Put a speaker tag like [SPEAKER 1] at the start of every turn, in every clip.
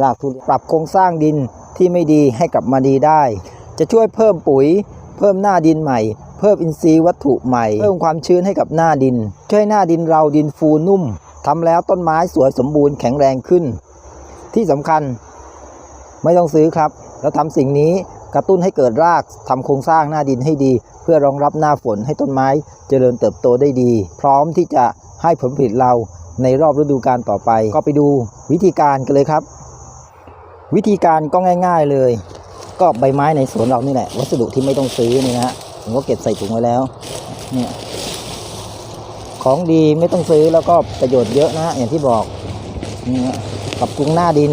[SPEAKER 1] รากทุเรียนปรับโครงสร้างดินที่ไม่ดีให้กลับมาดีได้ จะช่วยเพิ่มปุ๋ย เพิ่มหน้าดินใหม่ เพิ่มอินทรีย์วัตถุใหม่ เพิ่มความชื้นให้กับหน้าดิน ช่วยหน้าดินเราดินฟูนุ่มทำแล้วต้นไม้สวยสมบูรณ์แข็งแรงขึ้น ที่สำคัญไม่ต้องซื้อครับเราทำสิ่งนี้กระตุ้นให้เกิดรากทำโครงสร้างหน้าดินให้ดี เพื่อรองรับหน้าฝนให้ต้นไม้เจริญเติบโตได้ดี พร้อมที่จะให้ผลผลิตเราในรอบฤดูกาลต่อไป ก็ไปดูวิธีการกันเลยครับ วิธีการก็ง่าย ๆเลย ก็ใบไม้ในสวนเรานี่แหละ วัสดุที่ไม่ต้องซื้อนี่นะฮะผมก็เก็บใส่ถุงไว้แล้วเนี่ยของดีไม่ต้องซื้อแล้วก็ประโยชน์เยอะนะ อย่างที่บอกนี่ฮะปรับปรุงหน้าดิน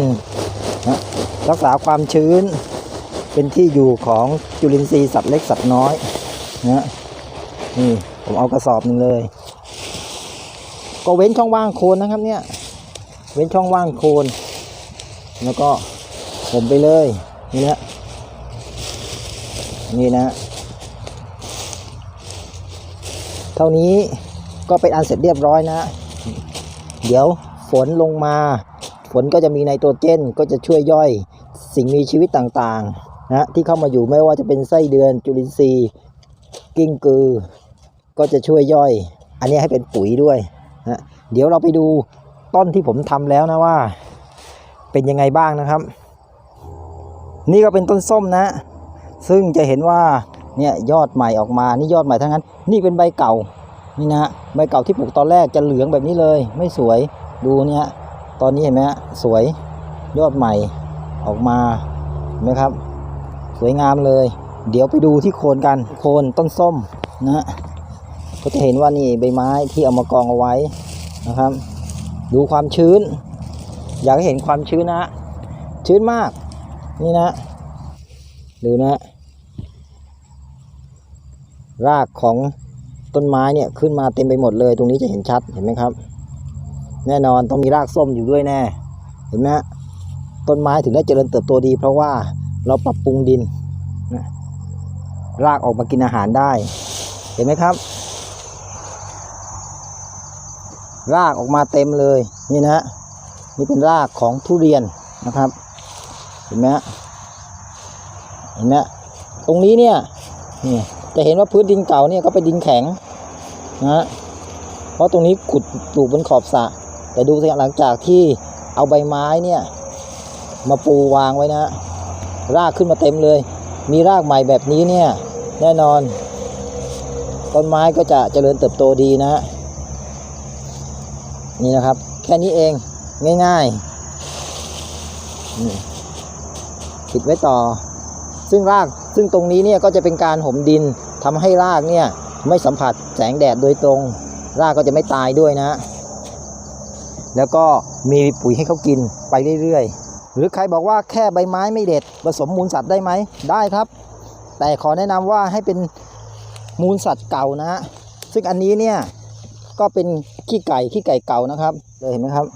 [SPEAKER 1] นะรักษาความชื้น เป็นที่อยู่ของจุลินทรีย์สัตว์เล็กสัตว์น้อยนะนี่ผมเอากระสอบหนึ่งเลย ก็เว้นช่องว่างโคนนะครับเนี่ย เว้นช่องว่างโคน แล้วก็ ผมไปเลย นี่นะนี่นะ เท่านี้ก็เป็นอันเสร็จเรียบร้อยนะ เดี๋ยวฝนลงมา ฝนก็จะมีไนโตรเจนก็จะช่วยย่อยสิ่งมีชีวิตต่างๆนะที่เข้ามาอยู่ไม่ว่าจะเป็นไส้เดือนจุลินทรีย์ กิ้งกือ ก็จะช่วยย่อย อันนี้ให้เป็นปุ๋ยด้วยนะเดี๋ยวเราไปดูต้นที่ผมทำแล้วนะว่า เป็นยังไงบ้างนะครับ นี่ก็เป็นต้นส้มนะ ซึ่งจะเห็นว่าเนี่ยยอดใหม่ออกมา นี่ยอดใหม่ทั้งนั้น นี่เป็นใบเก่า นี่นะฮะ ใบเก่าที่ปลูกตอนแรกจะเหลืองแบบนี้เลย ไม่สวย ดูเนี่ยตอนนี้เห็นไหมฮะ สวย ยอดใหม่ออกมาเห็นไหมครับ สวยงามเลย เดี๋ยวไปดูที่โคนกัน โคนต้นส้มนะฮะก็จะเห็นว่านี่ใบไม้ที่เอามากองเอาไว้นะครับ ดูความชื้น อยากให้เห็นความชื้นนะฮะชื้นมาก นี่นะ ดูนะ รากของต้นไม้เนี่ยขึ้นมาเต็มไปหมดเลย ตรงนี้จะเห็นชัดเห็นไหมครับ แน่นอนต้องมีรากส้มอยู่ด้วยแน่ เห็นไหมฮะต้นไม้ถึงได้เจริญเติบโตดี เพราะว่าเราปรับปรุงดินนะรากออกมากินอาหารได้ เห็นไหมครับ รากออกมาเต็มเลยนี่นะฮะนี่เป็นรากของทุเรียนนะครับ เห็นไหมฮะเห็นไหมตรงนี้เนี่ยนี่จะเห็นว่าพื้นดินเก่าเนี่ยก็เป็นดินแข็งนะเพราะตรงนี้ขุดปลูกบนขอบสระแต่ดูสิหลังจากที่เอาใบไม้เนี่ยมาปูวางไว้นะ รากขึ้นมาเต็มเลย มีรากใหม่แบบนี้เนี่ยแน่นอนต้นไม้ก็จะเจริญเติบโตดีนะฮะนี่นะครับ แค่นี้เองง่ายๆ นี่ปิดไว้ต่อ ซึ่งรากซึ่งตรงนี้เนี่ยก็จะเป็นการห่มดินทำให้รากเนี่ยไม่สัมผัสแสงแดดโดยตรง รากก็จะไม่ตายด้วยนะ แล้วก็มีปุ๋ยให้เขากินไปเรื่อยๆ หรือใครบอกว่าแค่ใบไม้ไม่เด็ด ผสมมูลสัตว์ได้ไหมได้ครับ แต่ขอแนะนำว่าให้เป็นมูลสัตว์เก่านะฮะซึ่งอันนี้เนี่ยก็เป็นขี้ไก่ขี้ไก่เก่านะครับเลยเห็นไหมครับ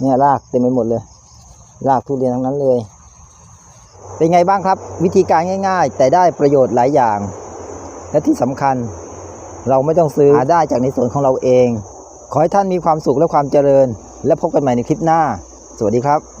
[SPEAKER 1] เนี่ยรากเต็มไปหมดเลย รากทุเรียนทั้งนั้นเลย เป็นไงบ้างครับ วิธีการง่ายๆ แต่ได้ประโยชน์หลายอย่าง และที่สำคัญเราไม่ต้องซื้อหาได้จากในสวนของเราเอง ขอให้ท่านมีความสุขและความเจริญ และพบกันใหม่ในคลิปหน้า สวัสดีครับ